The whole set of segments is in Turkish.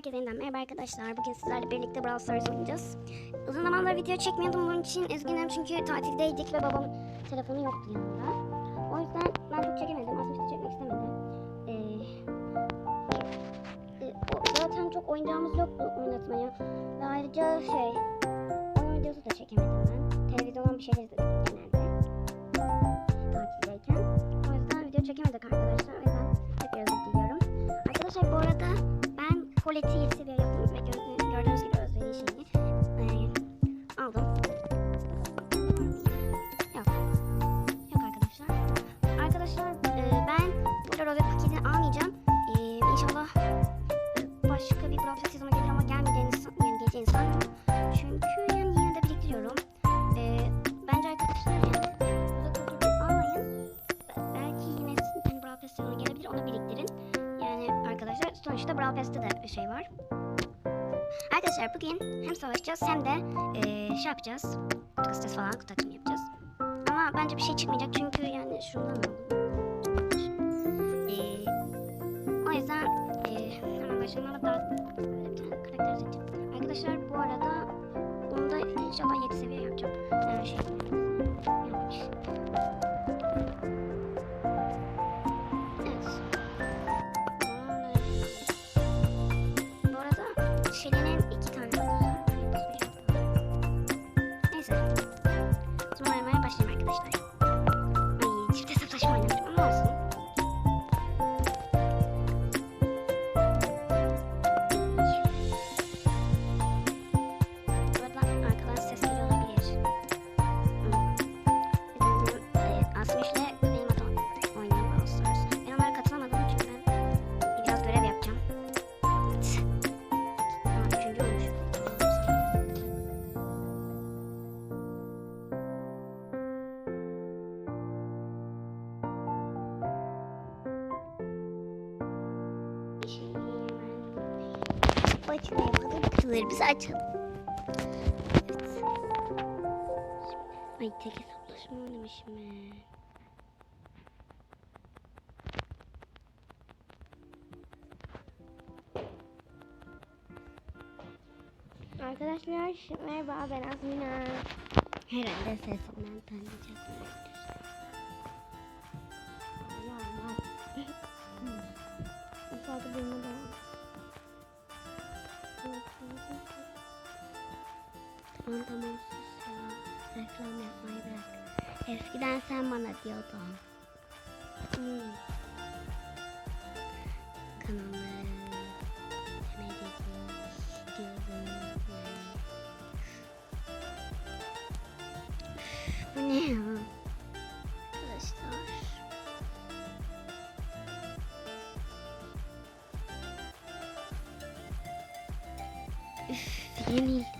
Herkese yeniden merhaba arkadaşlar. Bugün sizlerle birlikte Brawl Stars oynayacağız. Uzun zamandır video çekmiyordum bunun için üzgünüm çünkü tatildeydik ve babam telefonu yoktu yanında. O yüzden ben çok çekemedim. Aslında çekmek istemedi. Ee, e, zaten çok oyuncağımız yoktu oynatmaya. Ve ayrıca şey, oyun videosu da çekemedim ben. Televizyondan bir şeyler izledim genelde. Tatildeyken. O yüzden video çekemedik arkadaşlar. O yüzden tekrar özür diliyorum. Arkadaşlar bu arada sonuçta Brawl Pass'te de şey var. Arkadaşlar bugün hem savaşacağız hem de eee şey yapacağız. Kutu kasacağız falan kutu açımı yapacağız. Ama bence bir şey çıkmayacak çünkü yani şundan. Eee o yüzden eee hemen başlayalım ama karakter seçeceğim. Arkadaşlar bu arada bunu da inşallah 7 seviye yapacağım. Yani şey Neyse. Şimdi oynamaya başlayayım arkadaşlar. Açma yapalım. Kutularımızı açalım. Evet. Ay tek hesaplaşma oynamışım ben. Arkadaşlar merhaba ben Azmina. Herhalde sesimden tanıyacaklar. Aşağıda benim de var. Tamam sus ya. Reklam yapmayı bırak. Eskiden sen bana diyordun. Hmm. Kanalları. Bu ne ya? Arkadaşlar. Üf, yeni.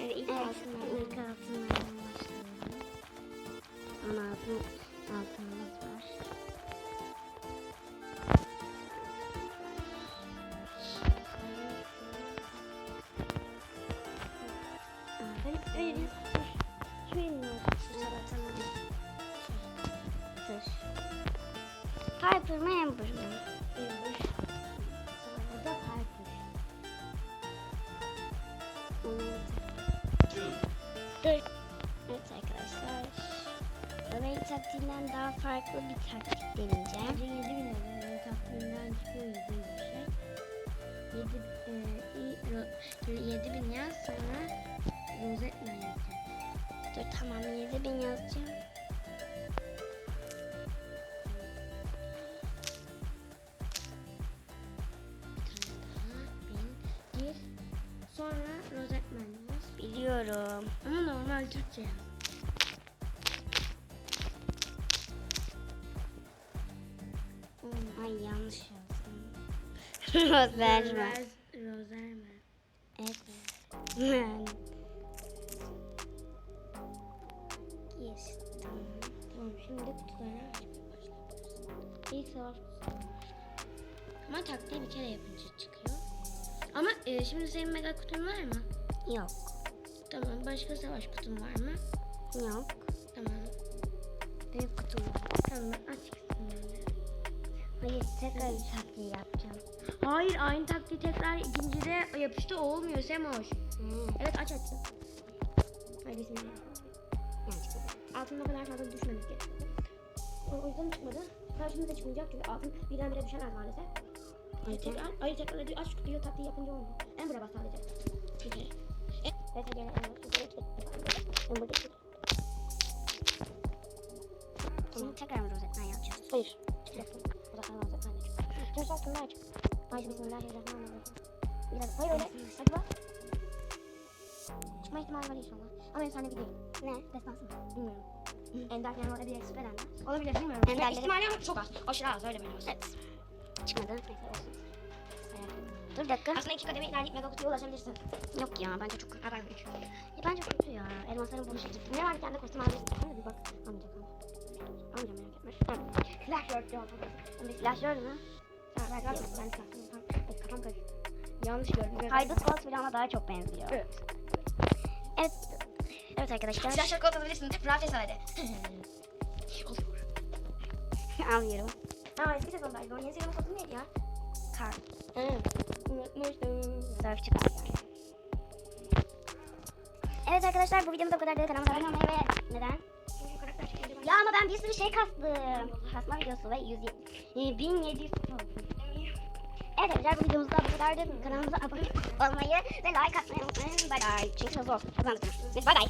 Evet ilk Evet, altından ilk altından başlıyorum. Ama altın altınımız var. Aa, öyle şu bilmiyorum. Salatanın dur. Piper mı Amber mı? Burada Dur. Evet arkadaşlar. Ömer taktiğinden daha farklı bir taktik deneyeceğim. Bence 7 bin. Benim takvimden çıkıyor 7 bin şey. 7 e, 7 bin yaz sonra rozetle yazacağım. Dur tamam 7000 yazacağım. öldüreceğim. Hmm, ay yanlış yazdım. Rozer mi? Rozer mi? Evet. Yani. yes. Tamam. tamam şimdi kutulara İlk savaş Ama taktiği bir kere yapınca çıkıyor. Ama e, şimdi senin mega kutun var mı? Yok. Tamam. Başka savaş kutun var mı? Yok. Tamam. Büyük kutum var. Tamam aç kısımlarını. Hayır tekrar bir taktiği yapacağım. Hayır aynı taktiği tekrar ikincide yapışta olmuyor Semoş. Hı. Evet aç aç. Hadi bismillah. Yani çıkıyor. Altın o kadar fazla düşmemiz gerekiyor. O, yüzden çıkmadı. Karşımıza çıkmayacak çünkü altın birdenbire düşemez maalesef. Hayır tekrar, hayır tekrar aç diyor taktiği yapınca olmuyor. En buraya bas sadece. Bir kere. Şimdi tekrar mı rozetten yapacağız? Hayır. Ben de çıkacağım. Şimdi son şunu aç. Haydi bismillahirrahmanirrahim. Biraz hayır öyle. Hadi bak. Çıkma ihtimali var inşallah. Ama efsane bir değil. Ne? Destansı mı? Bilmiyorum. Ender yani eksik ender. Olabilir bilmiyorum. Yani ihtimali çok az. Aşırı az öyle biliyorsun. Evet. Çıkmadı. Neyse olsun. Dur dakika. Aslında iki kademe ilerleyip mega kutuya ulaşabilirsin. Yok ya bence çok. Ha ben üç. Ya bence kötü ya. Elmasların boşa gitti. Ne var bir tane de kostüm alabilirsin. Hadi bir bak. Almayacak ama. Almayacağım merak etme. Flash Lord diyor. Flash. Flaşör mü? Ha, ben ben ben ben kafam karıştı. Yanlış gördüm. Haydut bile ona daha çok benziyor. Evet. Evet. Evet arkadaşlar. Flash Lord alabilirsin. Rahat hesabede. Oluyor. Anlıyorum. Ha eski sezondaydı. Yeni sezonun kodu neydi ya? Unutmuştum. Surfçı kar yani. Evet arkadaşlar bu videomuz da bu kadar. Kanalımıza abone olmayı ve neden? Ya ama ben bir sürü şey kastım. Kasma videosu ve 170. 1700 kutu oldu. Evet arkadaşlar bu videomuz da bu kadardı. Kanalımıza abone olmayı ve like atmayı unutmayın. Bay bay. Çünkü hızlı olsun. Bay bay.